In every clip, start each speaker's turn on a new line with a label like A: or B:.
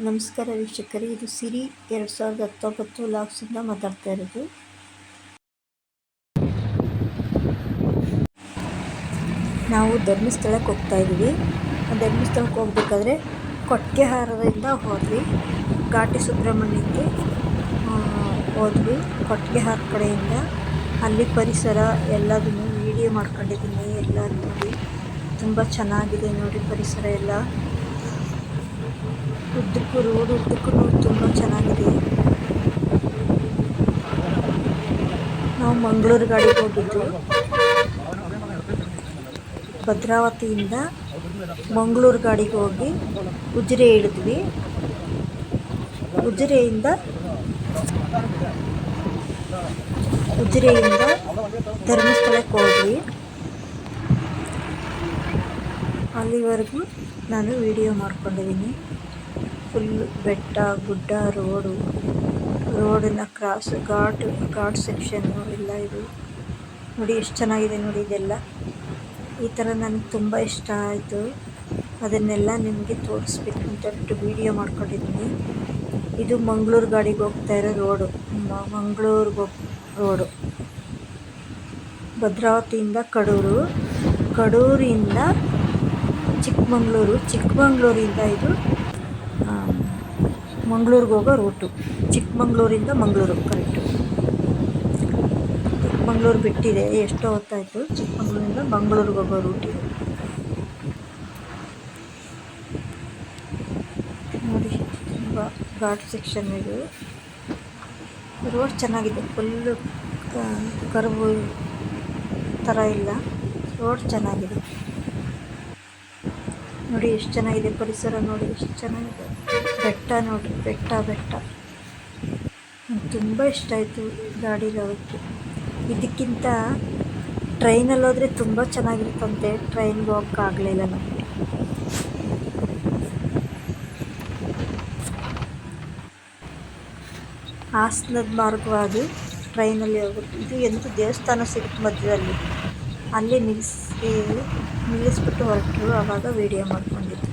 A: ನಮಸ್ಕಾರ ವೀಕ್ಷಕರೇ, ಇದು ಸಿರಿ ಎರಡು ಸಾವಿರದ ಹತ್ತೊಂಬತ್ತು ಲಾಕ್ಸಿಂದ ಮಾತಾಡ್ತಾ ಇರೋದು. ನಾವು ಧರ್ಮಸ್ಥಳಕ್ಕೆ ಹೋಗ್ತಾ ಇದ್ದೀವಿ. ಧರ್ಮಸ್ಥಳಕ್ಕೆ ಹೋಗ್ಬೇಕಾದ್ರೆ ಕೊಟ್ಟಿಗೆಹಾರದಿಂದ ಹೋದ್ವಿ. ಘಾಟಿ ಸುಬ್ರಹ್ಮಣ್ಯಕ್ಕೆ ಹೋದ್ವಿ. ಕೊಟ್ಟಿಗೆಹಾರ ಕಡೆಯಿಂದ ಅಲ್ಲಿ ಪರಿಸರ ಎಲ್ಲದನ್ನು ವಿಡಿಯೋ ಮಾಡ್ಕೊಂಡಿದ್ದೀನಿ, ಎಲ್ಲ ನೋಡಿ. ತುಂಬ ಚೆನ್ನಾಗಿದೆ ನೋಡಿ ಪರಿಸರ ಎಲ್ಲ. ಉದ್ದಕ್ಕೂ ರೋಡ್ ಉದ್ದಕ್ಕೂ ತುಂಬ ಚೆನ್ನಾಗಿದೆ. ನಾವು ಮಂಗಳೂರು ಗಾಡಿಗೆ ಹೋಗಿದ್ದು. ಭದ್ರಾವತಿಯಿಂದ ಮಂಗಳೂರು ಗಾಡಿಗೆ ಹೋಗಿ ಉಜಿರೆ ಇಳಿದ್ವಿ ಉಜಿರೆಯಿಂದ ಉಜಿರೆಯಿಂದ ಧರ್ಮಸ್ಥಳಕ್ಕೆ ಹೋದ್ವಿ. ಅಲ್ಲಿವರೆಗೂ ನಾನು ವಿಡಿಯೋ ಮಾಡ್ಕೊಂಡಿದ್ದೀನಿ ಫುಲ್ ಬೆಟ್ಟ, ಗುಡ್ಡ ರೋಡು ರೋಡನ್ನ ಕ್ರಾಸ್ ಘಾಟ್ ಘಾಟ್ ಸೆಕ್ಷನ್ನು ಎಲ್ಲ ಇದು. ನೋಡಿ ಎಷ್ಟು ಚೆನ್ನಾಗಿದೆ ನೋಡಿ ಇದೆಲ್ಲ. ಈ ಥರ ನನಗೆ ತುಂಬ ಇಷ್ಟ ಆಯಿತು. ಅದನ್ನೆಲ್ಲ ನಿಮಗೆ ತೋರಿಸ್ಬೇಕು ಅಂತ ವಿಡಿಯೋ ಮಾಡ್ಕೊಂಡಿದ್ದೀನಿ ಇದು ಮಂಗಳೂರು ಗಾಡಿಗೆ ಹೋಗ್ತಾ ಇರೋ ರೋಡು ಮಂಗಳೂರಿಗೆ ಹೋಗ್ ರೋಡು ಭದ್ರಾವತಿಯಿಂದ ಕಡೂರು. ಕಡೂರಿಂದ ಚಿಕ್ಕಮಂಗ್ಳೂರು, ಚಿಕ್ಕಮಂಗ್ಳೂರಿಂದ ಇದು ಮಂಗಳೂರಿಗೆ ಹೋಗೋ ರೂಟು ಚಿಕ್ಕಮಂಗ್ಳೂರಿಂದ ಮಂಗಳೂರು ಕರೆಕ್ಟು ಚಿಕ್ಕಮಂಗ್ಳೂರು ಬಿಟ್ಟಿದೆ, ಎಷ್ಟೋ ಹೊತ್ತಾಯಿತು. ಚಿಕ್ಕಮಂಗ್ಳೂರಿಂದ ಮಂಗಳೂರಿಗೆ ಹೋಗೋ ರೂಟ್ ಇದು. ನೋಡಿ, ತುಂಬ ಘಾಟ್ ಸೆಕ್ಷನ್ ಇದು. ರೋಡ್ ಚೆನ್ನಾಗಿದೆ ಫುಲ್ಲು ಕರ್ವು ಥರ ಇಲ್ಲ. ರೋಡ್ ಚೆನ್ನಾಗಿದೆ. ನೋಡಿ, ಎಷ್ಟು ಚೆನ್ನಾಗಿದೆ ಪರಿಸರ ನೋಡಿ, ಎಷ್ಟು ಚೆನ್ನಾಗಿದೆ ಬೆಟ್ಟ ನೋಡಿ, ಬೆಟ್ಟ ಬೆಟ್ಟ. ನಂಗೆ ತುಂಬ ಇಷ್ಟ ಆಯಿತು ಗಾಡೀಲಿ ಹೋಗೋಕ್ಕೆ ಇದಕ್ಕಿಂತ ಟ್ರೈನಲ್ಲಿ ಹೋದರೆ ತುಂಬ ಚೆನ್ನಾಗಿರುತ್ತಂತೆ. ಟ್ರೈನ್ಗೆ ಹೋಗೋಕ್ಕಾಗಲಿಲ್ಲ ನಮಗೆ. ಹಾಸನದ ಮಾರ್ಗವಾಗಿ ಟ್ರೈನಲ್ಲಿ ಹೋಗುತ್ತೆ ಇದು ಎಂಥ ದೇವಸ್ಥಾನ ಸಿಗುತ್ತೆ ಮಧ್ಯದಲ್ಲಿ. ಅಲ್ಲಿ ನಿಲ್ಲಿಸಿ ನಿಲ್ಲಿಸ್ಬಿಟ್ಟು ಹೊರಟರು ಆವಾಗ ವೀಡಿಯೋ ಮಾಡ್ಕೊಂಡಿದ್ದು.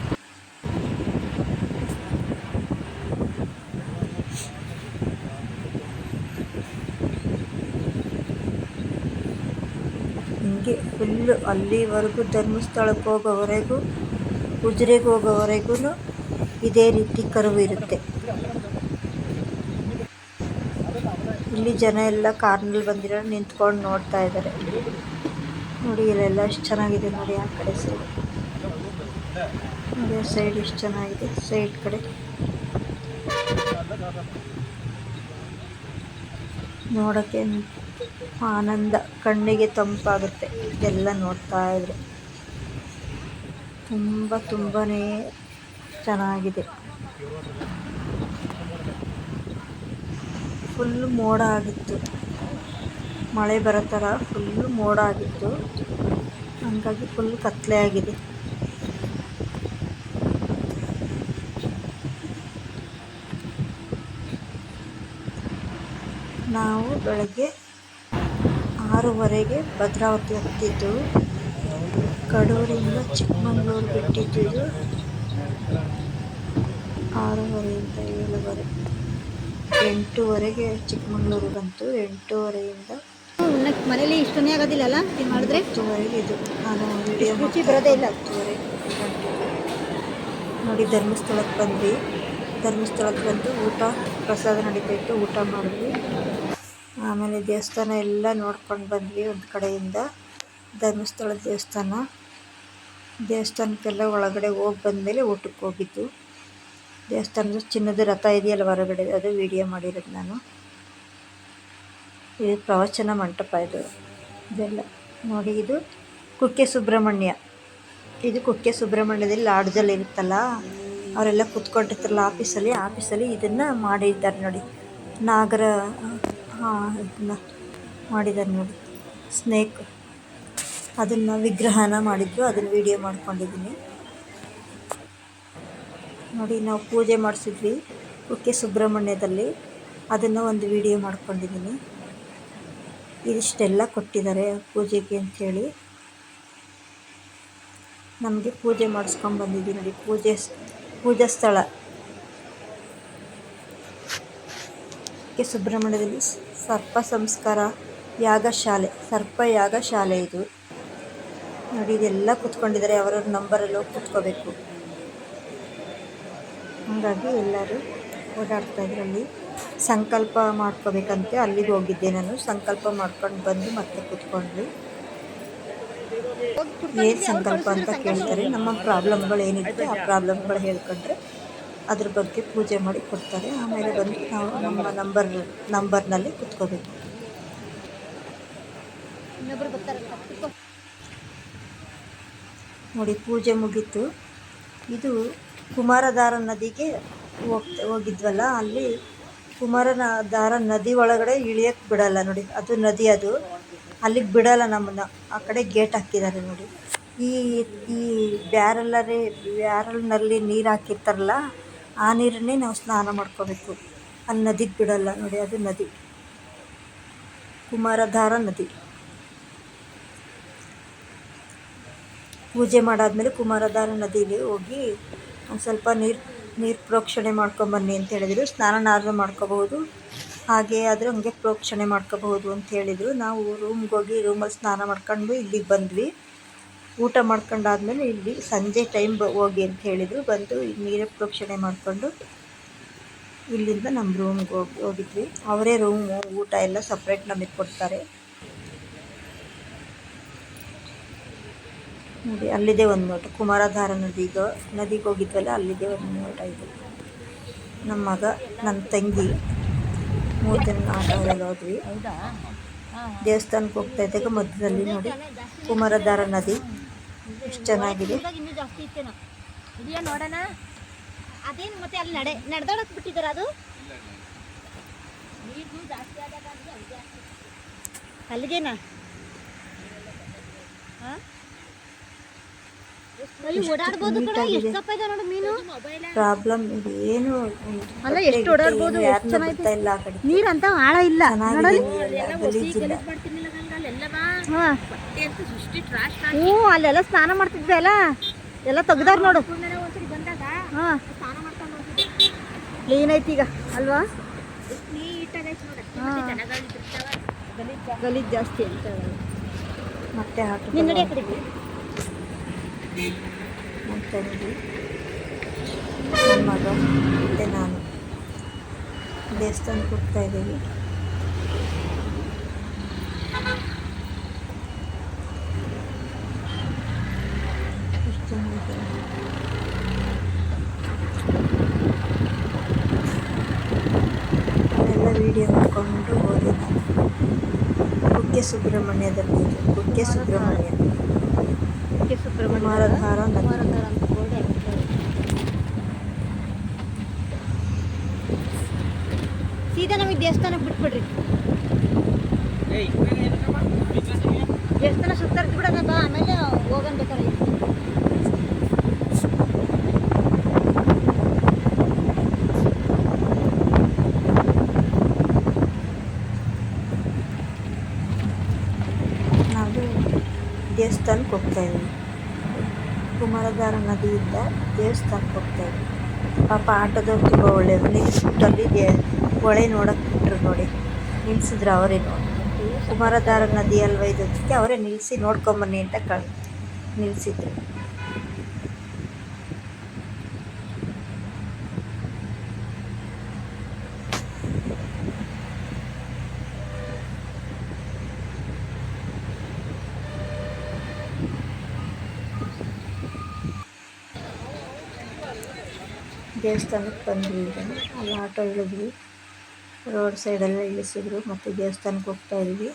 A: ಹಿಂಗೆ ಫುಲ್ಲು ಅಲ್ಲಿವರೆಗೂ ಧರ್ಮಸ್ಥಳಕ್ಕೆ ಹೋಗೋವರೆಗೂ, ಉಜಿರೆಗೆ ಹೋಗೋವರೆಗೂ ಇದೇ ರೀತಿ ಕರುವು ಇರುತ್ತೆ. ಇಲ್ಲಿ ಜನ ಎಲ್ಲ ಕಾರ್ನಲ್ಲಿ ಬಂದಿರೋ ನಿಂತ್ಕೊಂಡು ನೋಡ್ತಾ ಇದ್ದಾರೆ. ನೋಡಿ ಇಲ್ಲೆಲ್ಲ ಎಷ್ಟು ಚೆನ್ನಾಗಿದೆ ನೋಡಿ ಆ ಕಡೆ ಸೈಡ್ ನೋಡಿ ಸೈಡ್ ಎಷ್ಟು ಚೆನ್ನಾಗಿದೆ ಸೈಡ್ ಕಡೆ. ನೋಡೋಕ್ಕೆ ಆನಂದ, ಕಣ್ಣಿಗೆ ತಂಪಾಗುತ್ತೆ. ಇದೆಲ್ಲ ನೋಡ್ತಾ ಇದ್ರೆ. ತುಂಬ ತುಂಬಾ ಚೆನ್ನಾಗಿದೆ. ಫುಲ್ ಮೋಡ ಆಗಿತ್ತು. ಮಳೆ ಬರೋ ಥರ ಫುಲ್ಲು ಮೋಡ ಆಗಿತ್ತು ಹಂಗಾಗಿ ಫುಲ್ ಕತ್ತಲೆ ಆಗಿದೆ. ನಾವು ಬೆಳಗ್ಗೆ ಆರೂವರೆಗೆ ಭದ್ರಾವತಿ ಹತ್ತಿದ್ದು, ಕಡೂರಿಂದ ಚಿಕ್ಕಮಂಗ್ಳೂರು ಬಿಟ್ಟಿದ್ದು ಆರೂವರೆಯಿಂದ ಏಳುವರೆ. ಎಂಟೂವರೆಗೆ ಚಿಕ್ಕಮಂಗ್ಳೂರು ಬಂತು. ಎಂಟೂವರೆಯಿಂದ
B: ಮನೇಲಿ ಇಷ್ಟನೇ ಆಗೋದಿಲ್ಲಲ್ಲ ಇದು ಮಾಡಿದ್ರೆ?
A: ಇದು
B: ರುಚಿ ಬರೋದೇ ಇಲ್ಲ.
A: ನೋಡಿ, ಧರ್ಮಸ್ಥಳಕ್ಕೆ ಬಂದ್ವಿ. ಧರ್ಮಸ್ಥಳಕ್ಕೆ ಬಂದು ಊಟ, ಪ್ರಸಾದ ನಡೀತಾಯಿತ್ತು ಊಟ ಮಾಡಿದ್ವಿ. ಆಮೇಲೆ ದೇವಸ್ಥಾನ ಎಲ್ಲ ನೋಡ್ಕೊಂಡು ಬಂದ್ವಿ ಒಂದು ಕಡೆಯಿಂದ. ಧರ್ಮಸ್ಥಳ ದೇವಸ್ಥಾನ. ದೇವಸ್ಥಾನಕ್ಕೆಲ್ಲ ಒಳಗಡೆ ಹೋಗಿ ಬಂದಮೇಲೆ ಊಟಕ್ಕೆ ಹೋಗಿದ್ದು. ದೇವಸ್ಥಾನದ ಚಿನ್ನದ ರಥ ಇದೆಯಲ್ಲ ಹೊರಗಡೆ, ಅದು ವಿಡಿಯೋ ಮಾಡಿರೋದು ನಾನು. ಇದು ಪ್ರವಚನ ಮಂಟಪ ಇದು. ಇದೆಲ್ಲ. ನೋಡಿ, ಇದು ಕುಕ್ಕೆ ಸುಬ್ರಹ್ಮಣ್ಯ. ಇದು ಕುಕ್ಕೆ ಸುಬ್ರಹ್ಮಣ್ಯದಲ್ಲಿ ಲಾಡ್ಜಲ್ಲಿ ಇರುತ್ತಲ್ಲ, ಅವರೆಲ್ಲ ಕುತ್ಕೊಂಡಿರ್ತಾರಲ್ಲ ಆಫೀಸಲ್ಲಿ ಆಫೀಸಲ್ಲಿ ಇದನ್ನು ಮಾಡಿದ್ದಾರೆ ನೋಡಿ. ನಾಗರ ಹಾಂ ಇದನ್ನ ಮಾಡಿದ್ದಾರೆ ನೋಡಿ. ಸ್ನೇಕ್. ಅದನ್ನು ವಿಗ್ರಹನ ಮಾಡಿದ್ರು, ಅದನ್ನು ವಿಡಿಯೋ ಮಾಡ್ಕೊಂಡಿದ್ದೀನಿ. ನೋಡಿ, ನಾವು ಪೂಜೆ ಮಾಡಿಸಿದ್ವಿ ಕುಕ್ಕೆ ಸುಬ್ರಹ್ಮಣ್ಯದಲ್ಲಿ. ಅದನ್ನು ಒಂದು ವಿಡಿಯೋ ಮಾಡ್ಕೊಂಡಿದ್ದೀನಿ. ಇದಿಷ್ಟೆಲ್ಲ ಕೊಟ್ಟಿದ್ದಾರೆ ಪೂಜೆಗೆ ಅಂಥೇಳಿ. ನಮಗೆ ಪೂಜೆ ಮಾಡಿಸ್ಕೊಂಡು ಬಂದಿದ್ದೀವಿ ನೋಡಿ, ಪೂಜೆ ಪೂಜಾ ಸ್ಥಳ. ಕೆ ಸುಬ್ರಹ್ಮಣ್ಯದಲ್ಲಿ ಸರ್ಪ ಸಂಸ್ಕಾರ ಯಾಗಶಾಲೆ ಸರ್ಪ ಯಾಗಶಾಲೆ ಇದು. ನೋಡಿ, ಇದೆಲ್ಲ ಕೂತ್ಕೊಂಡಿದ್ದಾರೆ, ಅವರವ್ರ ನಂಬರಲ್ಲೋ ಕೂತ್ಕೋಬೇಕು. ಹಾಗಾಗಿ ಎಲ್ಲರೂ ಓಡಾಡ್ತಾ ಇದ್ರಲ್ಲಿ. ಸಂಕಲ್ಪ ಮಾಡ್ಕೋಬೇಕಂತೆ ಅಲ್ಲಿಗೆ ಹೋಗಿದ್ದೆ ನಾನು. ಸಂಕಲ್ಪ ಮಾಡ್ಕೊಂಡು ಬಂದು ಮತ್ತೆ ಕುತ್ಕೊಂಡ್ವಿ. ಏನು ಸಂಕಲ್ಪ ಅಂತ ಕೇಳ್ತಾರೆ ನಮ್ಮ ಪ್ರಾಬ್ಲಮ್ಗಳು ಏನಿದೆ ಆ ಪ್ರಾಬ್ಲಮ್ಗಳು ಹೇಳ್ಕೊಂಡ್ರೆ ಅದ್ರ ಬಗ್ಗೆ ಪೂಜೆ ಮಾಡಿ ಕೊಡ್ತಾರೆ. ಆಮೇಲೆ ಬಂದು ನಾವು ನಮ್ಮ ನಂಬರ್ ನಂಬರ್ನಲ್ಲಿ ಕುತ್ಕೋಬೇಕು. ನೋಡಿ ಪೂಜೆ ಮುಗೀತು. ಇದು ಕುಮಾರಧಾರ ನದಿಗೆ ಹೋಗ್ತಾ ಹೋಗಿದ್ವಲ್ಲ ಅಲ್ಲಿ ಕುಮಾರಧಾರ ನದಿ ಒಳಗಡೆ ಇಳಿಯಕ್ಕೆ ಬಿಡಲ್ಲ ನೋಡಿ. ಅದು ನದಿ ಅದು. ಅಲ್ಲಿಗೆ ಬಿಡಲ್ಲ ನಮ್ಮನ್ನು. ಆ ಕಡೆ ಗೇಟ್ ಹಾಕಿದ್ದಾರೆ ನೋಡಿ. ಈ ಈ ಬ್ಯಾರಲ್ಲರಿ, ಬ್ಯಾರಲ್ನಲ್ಲಿ ನೀರು ಹಾಕಿರ್ತಾರಲ್ಲ, ಆ ನೀರನ್ನೇ ನಾವು ಸ್ನಾನ ಮಾಡ್ಕೋಬೇಕು. ಅಲ್ಲಿ ನದಿಗೆ ಬಿಡಲ್ಲ ನೋಡಿ, ಅದು ನದಿ. ಕುಮಾರಧಾರ ನದಿ. ಪೂಜೆ ಮಾಡಾದ್ಮೇಲೆ ಕುಮಾರಧಾರ ನದಿಗೆ ಹೋಗಿ ಒಂದು ಸ್ವಲ್ಪ ನೀರು ನೀರು ಪ್ರೋಕ್ಷಣೆ ಮಾಡ್ಕೊಂಬನ್ನಿ ಅಂತ ಹೇಳಿದರು. ಸ್ನಾನನಾದರೂ ಮಾಡ್ಕೋಬಹುದು. ಹಾಗೆ ಆದರೆ ಹಂಗೆ ಪ್ರೋಕ್ಷಣೆ ಮಾಡ್ಕೋಬಹುದು ಅಂತ ಹೇಳಿದರು. ನಾವು ರೂಮ್ಗೆ ಹೋಗಿ ರೂಮಲ್ಲಿ ಸ್ನಾನ ಮಾಡ್ಕೊಂಡು ಇಲ್ಲಿಗೆ ಬಂದ್ವಿ. ಊಟ ಮಾಡ್ಕೊಂಡಾದ್ಮೇಲೆ ಇಲ್ಲಿ ಸಂಜೆ ಟೈಮ್ ಹೋಗಿ ಅಂತ ಹೇಳಿದರು. ಬಂದು ನೀರೇ ಪ್ರೋಕ್ಷಣೆ ಮಾಡಿಕೊಂಡು ಇಲ್ಲಿಂದ ನಮ್ಮ ರೂಮ್ಗೆ ಹೋಗಿ ಹೋಗಿದ್ವಿ. ಅವರೇ ರೂಮು ಊಟ ಎಲ್ಲ ಸಪ್ರೇಟ್ ನಮಗೆ ಕೊಡ್ತಾರೆ. ನೋಡಿ ಅಲ್ಲಿದೆ ಒಂದು ನೋಟ. ಕುಮಾರಧಾರ ನದಿಗೆ ನದಿಗೆ ಹೋಗಿದ್ವಲ್ಲ ಅಲ್ಲಿದೆ ಒಂದು ನೋಟ ಇದು. ನಮ್ಮ ಮಗ ನನ್ನ ತಂಗಿ ಮೂರು ಜನ ಆಟ ಆಡಲು ಹೋದ್ವಿ ದೇವಸ್ಥಾನಕ್ಕೆ ಹೋಗ್ತಾ ಇದ್ದಾಗ ಮಧ್ಯದಲ್ಲಿ ನೋಡಿ ಕುಮಾರಧಾರ ನದಿ. ಎಷ್ಟು ಚೆನ್ನಾಗಿದೆ.
B: ನೋಡೋಣ. ಅದೇನು ಮತ್ತೆ ಅಲ್ಲಿ ನಡೆ ಅದು? ಅಲ್ಲಿಗೆನಾ? ಅಲ್ಲಿ ಓಡಾಡ್ಬೋದು ಕಣ ಎಷ್ಟು ದಪ್ಪ ಇದೆ ನೋಡು ಮೀನು
A: ಪ್ರಾಬ್ಲಮ್ ಏನು
B: ಅಲ್ಲ, ಎಷ್ಟು ಓಡಾಡ್ಬೋದು, ಚೆನ್ನಾಗಿದೆ.
A: ಇಲ್ಲ ಆ ಕಡೆ.
B: ನೀರಂತ ಆಳ ಇಲ್ಲ.
A: ಗಲೀಜಿಲ್ಲ
B: ಹ್ಞೂ ಅಲ್ಲೆಲ್ಲ ಸ್ನಾನ ಮಾಡ್ತಿದ್ವಿ ಅಲ್ಲ. ಎಲ್ಲ ತೆಗ್ದಾರ ನೋಡು. ಹಾ. ಕ್ಲೀನ್ ಐತಿ ಈಗ ಅಲ್ವಾ. ಗಲೀಜ್ ಜಾಸ್ತಿ. ಅಂತ
A: ಮತ್ತೆ
B: ಹಾಕಿ
A: ನನ್ನ ತಂಗಿ ನನ್ನ ಮಗ ಮತ್ತು ನಾನು. ದೇವಸ್ಥಾನಕ್ಕೆ ಹೋಗ್ತಾ ಇದ್ದೀವಿ. ಅಲ್ಲೆಲ್ಲ ವೀಡಿಯೋ ಮಾಡ್ಕೊಂಡು ಹೋದೆ ನಾನು. ಕುಕ್ಕೆ ಸುಬ್ರಹ್ಮಣ್ಯದಲ್ಲಿ ಇದು, ಕುಕ್ಕೆ ಸುಬ್ರಹ್ಮಣ್ಯ. ಕುಮಾರಧಾರ ನದಿ.
B: ಕುಮಾರಧಾರ ಅಂತ ಬೋರ್ಡ್ ಹಾಕಿದ್ದಾರೆ. ಸೀದಾ ನಮಗೆ ದೇವಸ್ಥಾನ ಬಿಟ್ಬಿಡ್ರಿ ದೇವಸ್ಥಾನ ಸುತ್ತಾರ್ತಿ ಬಿಡೋಣ ಬಾ ಆಮೇಲೆ ಹೋಗೋಣ ಬೇಕಾದ್ರೆ
A: ನಾವು ದೇವಸ್ಥಾನಕ್ಕೆ ಹೋಗ್ತಾ ಇದ್ದೀವಿ ಕುಮಾರಧಾರ ನದಿಯಿಂದ ದೇವಸ್ಥಾನಕ್ಕೆ ಹೋಗ್ತಾ ಇದ್ವಿ ಪಾಪ ಆಟೋದವ್ರು ತುಂಬ ಒಳ್ಳೆಯದು ನಿಲ್ಲಿಸ್ಬಿಟ್ಟು ಅಲ್ಲಿ ದೇ ಹೊಳೆ ನೋಡಕ್ಕೆ ಬಿಟ್ಟರು ನೋಡಿ. ನಿಲ್ಲಿಸಿದ್ರು ಅವರೇ ನೋಡಿ. ಕುಮಾರಧಾರ ನದಿ ಅಲ್ವ ಇದಕ್ಕೆ ಅವರೇ ನಿಲ್ಲಿಸಿ ನೋಡ್ಕೊಂಬನ್ನಿ ಅಂತ ಕಳ್ ನಿಲ್ಲಿಸಿದ್ರು ದೇವಸ್ಥಾನಕ್ಕೆ ಬಂದ್ವಿ ಈಗ. ಅಲ್ಲಿ ಆಟೋ ಇಳಿದ್ವಿ ರೋಡ್ ಸೈಡೆಲ್ಲ ಇಳಿಸಿದ್ರು. ಮತ್ತು ದೇವಸ್ಥಾನಕ್ಕೆ ಹೋಗ್ತಾ ಇದ್ವಿ.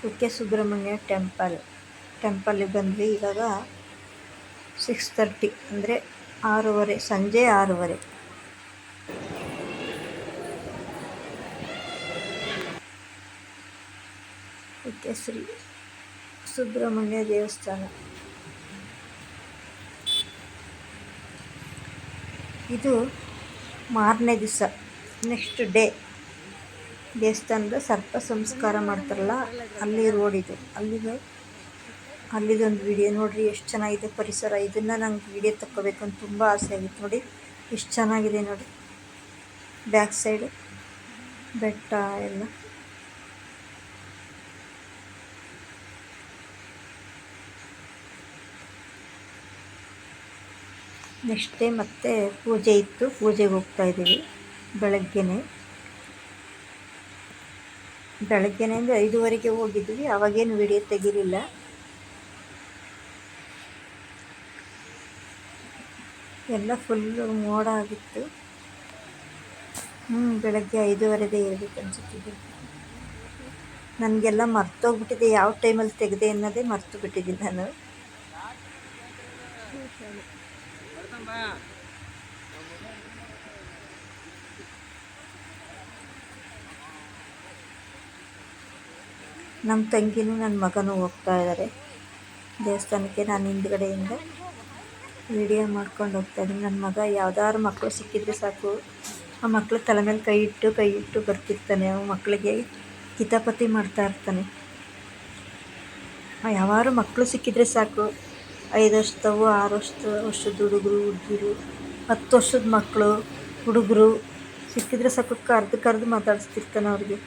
A: ಕುಕ್ಕೆ ಸುಬ್ರಹ್ಮಣ್ಯ ಟೆಂಪಲ್. ಟೆಂಪಲ್ಲಿಗೆ ಬಂದ್ವಿ ಇವಾಗ ಸಿಕ್ಸ್ ತರ್ಟಿ ಅಂದರೆ ಆರೂವರೆ, ಸಂಜೆ ಆರೂವರೆ ಕುಕ್ಕೆ ಶ್ರೀ ಸುಬ್ರಹ್ಮಣ್ಯ ದೇವಸ್ಥಾನ. ಇದು ಮಾರನೇ ದಿವಸ ನೆಕ್ಸ್ಟ್ ಡೇ ದೇವಸ್ಥಾನದ ಸರ್ಪ ಸಂಸ್ಕಾರ ಮಾಡ್ತಾರಲ್ಲ, ಅಲ್ಲಿ ರೋಡ್ ಇದು. ಅಲ್ಲಿಗೆ, ಅಲ್ಲಿದೊಂದು ವಿಡಿಯೋ ನೋಡಿರಿ, ಎಷ್ಟು ಚೆನ್ನಾಗಿದೆ ಪರಿಸರ. ಇದನ್ನು ನಂಗೆ ವಿಡಿಯೋ ತಕ್ಕೋಬೇಕು ಅಂತ ತುಂಬ ಆಸೆ ಆಗಿತ್ತು. ನೋಡಿ, ಎಷ್ಟು ಚೆನ್ನಾಗಿದೆ ನೋಡಿ ಬ್ಯಾಕ್ ಸೈಡು ಬೆಟ್ಟ ಎಲ್ಲ. ನೆಕ್ಸ್ಟ್ ಡೇ ಮತ್ತೆ ಪೂಜೆ ಇತ್ತು. ಪೂಜೆಗೆ ಹೋಗ್ತಾ ಇದ್ದೀವಿ ಬೆಳಗ್ಗೆನೆ. ಬೆಳಗ್ಗೆನೆ ಅಂದರೆ ಐದುವರೆಗೆ ಹೋಗಿದ್ವಿ. ಅವಾಗೇನು ವಿಡಿಯೋ ತೆಗಿಲಿಲ್ಲ. ಎಲ್ಲ ಫುಲ್ಲು ಮೋಡ ಆಗಿತ್ತು. ಹ್ಞೂ ಬೆಳಗ್ಗೆ ಐದುವರೆದೇ ಇರಬೇಕು ಅನ್ಸುತ್ತಿದೆ. ನನಗೆಲ್ಲ ಮರ್ತೋಗ್ಬಿಟ್ಟಿದೆ. ಯಾವ ಟೈಮಲ್ಲಿ ತೆಗೆದೆ ಅನ್ನೋದೇ ಮರ್ತು ಬಿಟ್ಟಿದ್ದೀನಿ ನಾನು. ನಮ್ಮ ತಂಗಿನೂ ನನ್ನ ಮಗನೂ ಹೋಗ್ತಾ ಇದ್ದಾರೆ. ದೇವಸ್ಥಾನಕ್ಕೆ ನಾನು ಹಿಂದ್ಗಡೆಯಿಂದ ವಿಡಿಯೋ ಮಾಡ್ಕೊಂಡು ಹೋಗ್ತಾ ಇದ್ದೀನಿ. ನನ್ನ ಮಗ ಯಾವ್ದಾದ್ರು ಮಕ್ಕಳು ಸಿಕ್ಕಿದ್ರೆ ಸಾಕು. ಆ ಮಕ್ಕಳು ತಲೆ ಮೇಲೆ ಕೈ ಇಟ್ಟು ಕೈ ಇಟ್ಟು ಬರ್ತಿರ್ತಾನೆ. ಅವ ಮಕ್ಕಳಿಗೆ ಕಿತಾಪತಿ ಮಾಡ್ತಾ ಇರ್ತಾನೆ. ಯಾವಾರು ಮಕ್ಕಳು ಸಿಕ್ಕಿದ್ರೆ ಸಾಕು. ಐದು ವರ್ಷದವು ಆರು ವರ್ಷದ ವರ್ಷದ ಹುಡುಗರು, ಹುಡುಗಿರು, ಹತ್ತು ವರ್ಷದ ಮಕ್ಕಳು, ಹುಡುಗರು. ಸಿಕ್ಕಿದ್ರೆ ಸಾಕು ಕರೆದು ಕರೆದು ಮಾತಾಡಿಸ್ತಿರ್ತಾನೆ ಅವ್ರಿಗೆ.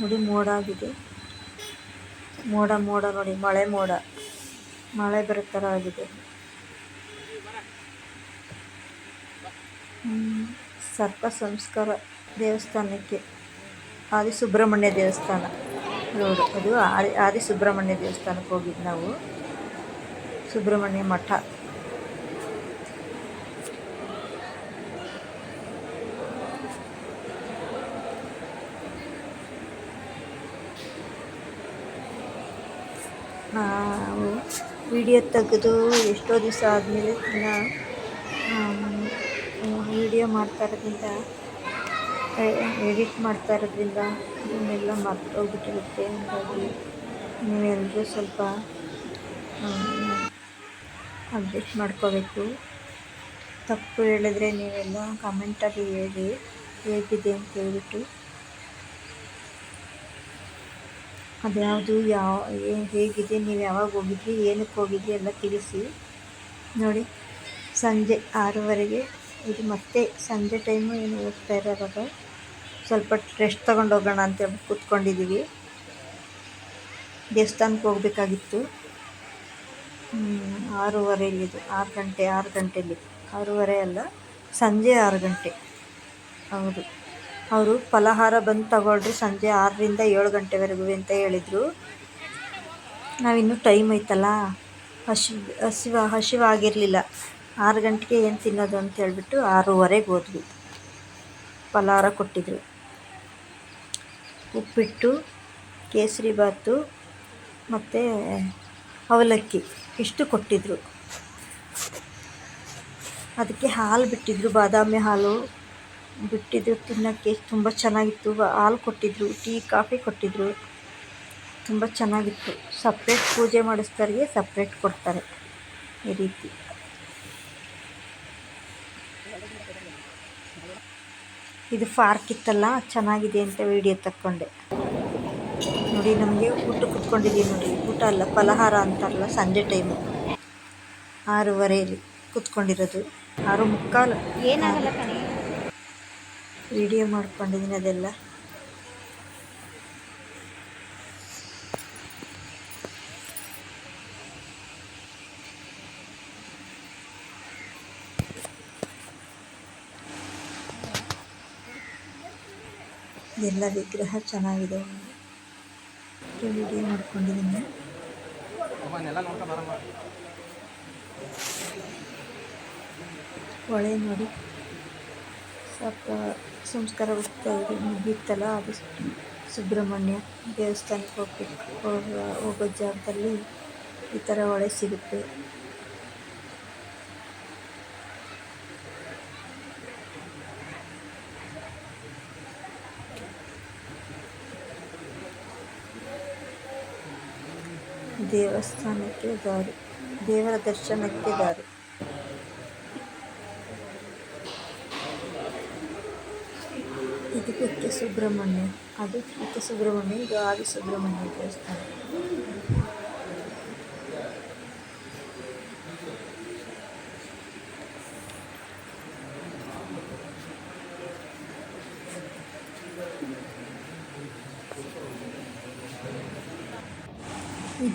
A: ನೋಡಿ ಮೋಡ ಆಗಿದೆ. ಮೋಡ ಮೋಡ ನೋಡಿ, ಮಳೆ ಮೋಡ. ಮಳೆ ಬರೋ ಥರ ಆಗಿದೆ. ಸರ್ಪ ಸಂಸ್ಕಾರ ದೇವಸ್ಥಾನಕ್ಕೆ. ಆದಿ ಸುಬ್ರಹ್ಮಣ್ಯ ದೇವಸ್ಥಾನ. ರೋಡು ಅದು ಆದಿ ಆದಿ ಸುಬ್ರಹ್ಮಣ್ಯ ದೇವಸ್ಥಾನಕ್ಕೆ ಹೋಗಿದ್ದು ನಾವು. ಸುಬ್ರಹ್ಮಣ್ಯ ಮಠ. ನಾವು ವಿಡಿಯೋ ತೆಗೆದು ಎಷ್ಟೋ ದಿವಸ ಆದಮೇಲೆ ವಿಡಿಯೋ ಮಾಡ್ತಾ ಇರೋದ್ರಿಂದ ಎಡಿಟ್ ಮಾಡ್ತಾ ಇರೋದ್ರಿಂದ ಇದನ್ನೆಲ್ಲ ಮರ್ತೋಗ್ಬಿಟ್ಟಿರುತ್ತೆ ಹಾಗಾಗಿ ನೀವೆಲ್ಲರೂ ಸ್ವಲ್ಪ ಅಪ್ಡೇಟ್ ಮಾಡ್ಕೋಬೇಕು. ತಪ್ಪು ಹೇಳಿದ್ರೆ ನೀವೆಲ್ಲ ಕಮೆಂಟಲ್ಲಿ ಹೇಳಿ, ಹೇಗಿದೆ ಅಂತ ಹೇಳ್ಬಿಟ್ಟು. ಅದ್ಯಾವುದು ಯಾವ ಹೇಗಿದೆ, ನೀವು ಯಾವಾಗ ಹೋಗಿದ್ರಿ, ಏನಕ್ಕೆ ಹೋಗಿದ್ರಿ ಎಲ್ಲ ತಿಳಿಸಿ. ನೋಡಿ, ಸಂಜೆ ಆರೂವರೆಗೆ ಇದು ಮತ್ತೆ ಸಂಜೆ ಟೈಮು ಏನು ಹೋಗ್ತಾ ಇರೋವಾಗ ಸ್ವಲ್ಪ ರೆಸ್ಟ್ ತೊಗೊಂಡು ಹೋಗೋಣ ಅಂತ ಹೇಳ್ಬಿಟ್ಟು ಕೂತ್ಕೊಂಡಿದ್ದೀವಿ ದೇವಸ್ಥಾನಕ್ಕೆ ಹೋಗ್ಬೇಕಾಗಿತ್ತು. ಆರೂವರೆಯಲ್ಲಿದು ಆರು ಗಂಟೆ, ಆರು ಗಂಟೆಲಿ. ಆರೂವರೆ ಅಲ್ಲ, ಸಂಜೆ ಆರು ಗಂಟೆ. ಹೌದು. ಅವರು ಫಲಹಾರ ಬಂದು ತಗೊಳ್ರಿ ಸಂಜೆ ಆರರಿಂದ ಏಳು ಗಂಟೆವರೆಗೂ ಅಂತ ಹೇಳಿದರು. ನಾವಿನ್ನೂ ಟೈಮ್ ಐತಲ್ಲ? ಹಸಿವು ಹಸಿವ, ಹಸಿವಾಗಿರಲಿಲ್ಲ. ಆರು ಗಂಟೆಗೆ ಏನು ತಿನ್ನೋದು ಅಂತ ಹೇಳ್ಬಿಟ್ಟು ಆರೂವರೆಗೆ ಹೋದ್ವಿ. ಪಲಾರ ಕೊಟ್ಟಿದ್ರು. ಉಪ್ಪಿಟ್ಟು, ಕೇಸರಿ ಬಾತು ಮತ್ತು ಅವಲಕ್ಕಿ ಇಷ್ಟು ಕೊಟ್ಟಿದ್ದರು ಅದಕ್ಕೆ ಹಾಲು ಬಿಟ್ಟಿದ್ದರು ಬಾದಾಮಿ ಹಾಲು ಬಿಟ್ಟಿದ್ರು, ತಿನ್ನೋಕ್ಕೆ ತುಂಬ ಚೆನ್ನಾಗಿತ್ತು. ಹಾಲು ಕೊಟ್ಟಿದ್ದರು ಟೀ, ಕಾಫಿ ಕೊಟ್ಟಿದ್ದರು ತುಂಬ ಚೆನ್ನಾಗಿತ್ತು. ಸಪ್ರೇಟ್ ಪೂಜೆ ಮಾಡಿಸ್ದವ್ರಿಗೆ ಸಪ್ರೇಟ್ ಕೊಡ್ತಾರೆ ಈ ರೀತಿ. ಇದು ಪಾರ್ಕ್ ಇತ್ತಲ್ಲ ಚೆನ್ನಾಗಿದೆ ಅಂತ ವಿಡಿಯೋ ತಕ್ಕೊಂಡೆ. ನೋಡಿ ನಮಗೆ ಊಟ ಕುತ್ಕೊಂಡಿದ್ದೀವಿ ನೋಡಿ. ಊಟ ಅಲ್ಲ ಫಲಹಾರ ಅಂತಾರಲ್ಲ ಸಂಜೆ ಟೈಮು ಆರೂವರೆಯಲ್ಲಿ ಕುತ್ಕೊಂಡಿರೋದು. ಆರು ಮುಕ್ಕಾಲು.
B: ಏನಾಗಲ್ಲ ಕಣೆ.
A: ವಿಡಿಯೋ ಮಾಡ್ಕೊಂಡಿದ್ದೀನಿ ಅದೆಲ್ಲ. ಎಲ್ಲ ವಿಗ್ರಹ ಚೆನ್ನಾಗಿದೆ. ವಿಡಿಯೋ ಮಾಡ್ಕೊಂಡಿದ್ದೀನಿ. ಹೊಳೆ ನೋಡಿ. ಸ್ವಲ್ಪ ಸಂಸ್ಕಾರ ಹೋಗ್ತಾ ಇದೆ. ಮುಗೀತಲ್ಲ ಅದು ಸುಬ್ರಹ್ಮಣ್ಯ ದೇವಸ್ಥಾನಕ್ಕೆ ಹೋಗ್ಬೇಕು. ಹೋಗೋ ಹೋಗೋ ಜಾಗದಲ್ಲಿ ಈ ಥರ ಹೊಳೆ ಸಿಗುತ್ತೆ. ದೇವಸ್ಥಾನಕ್ಕೆ ದಾರಿ ದೇವರ ದರ್ಶನಕ್ಕೆ ದಾರಿ ಇದು ಕುಕ್ಕೆ ಸುಬ್ರಹ್ಮಣ್ಯ ಅದು ಕುಕ್ಕೆ ಸುಬ್ರಹ್ಮಣ್ಯ ಇದು ಆದಿ ಸುಬ್ರಹ್ಮಣ್ಯ ದೇವಸ್ಥಾನ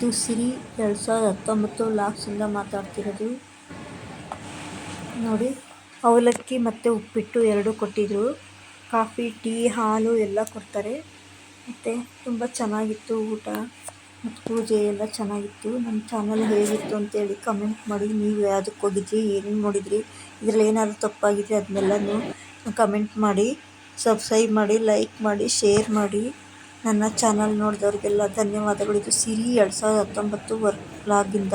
A: ಇದು ಸಿರಿ ಎರಡು ಸಾವಿರದ ಹತ್ತೊಂಬತ್ತು ಲಾಕ್ಸಿಂದ ಮಾತಾಡ್ತಿರೋದು. ನೋಡಿ, ಅವಲಕ್ಕಿ ಮತ್ತು ಉಪ್ಪಿಟ್ಟು ಎರಡು ಕೊಟ್ಟಿದ್ದರು ಕಾಫಿ, ಟೀ, ಹಾಲು ಎಲ್ಲ ಕೊಡ್ತಾರೆ. ಮತ್ತು ತುಂಬ ಚೆನ್ನಾಗಿತ್ತು ಊಟ. ಮತ್ತು ಪೂಜೆ ಎಲ್ಲ ಚೆನ್ನಾಗಿತ್ತು. ನಮ್ಮ ಚಾನಲ್ ಹೇಗಿತ್ತು ಅಂತೇಳಿ ಕಮೆಂಟ್ ಮಾಡಿ. ನೀವು ಯಾವುದಕ್ಕೆ ಹೋಗಿದ್ರಿ, ಏನೇನು ನೋಡಿದ್ರಿ, ಇದರಲ್ಲಿ ಏನಾದರೂ ತಪ್ಪಾಗಿದ್ರೆ ಅದನ್ನೆಲ್ಲನೂ ಕಮೆಂಟ್ ಮಾಡಿ. ಸಬ್ಸ್ಕ್ರೈಬ್ ಮಾಡಿ ಲೈಕ್ ಮಾಡಿ ಶೇರ್ ಮಾಡಿ. ನನ್ನ ಚಾನಲ್ ನೋಡಿದವರಿಗೆಲ್ಲ ಧನ್ಯವಾದಗಳು. ಇದು ಸಿರಿ ಎರಡು ಸಾವಿರದ ಹತ್ತೊಂಬತ್ತು ವರ್ ವ್ಲಾಗಿಂದ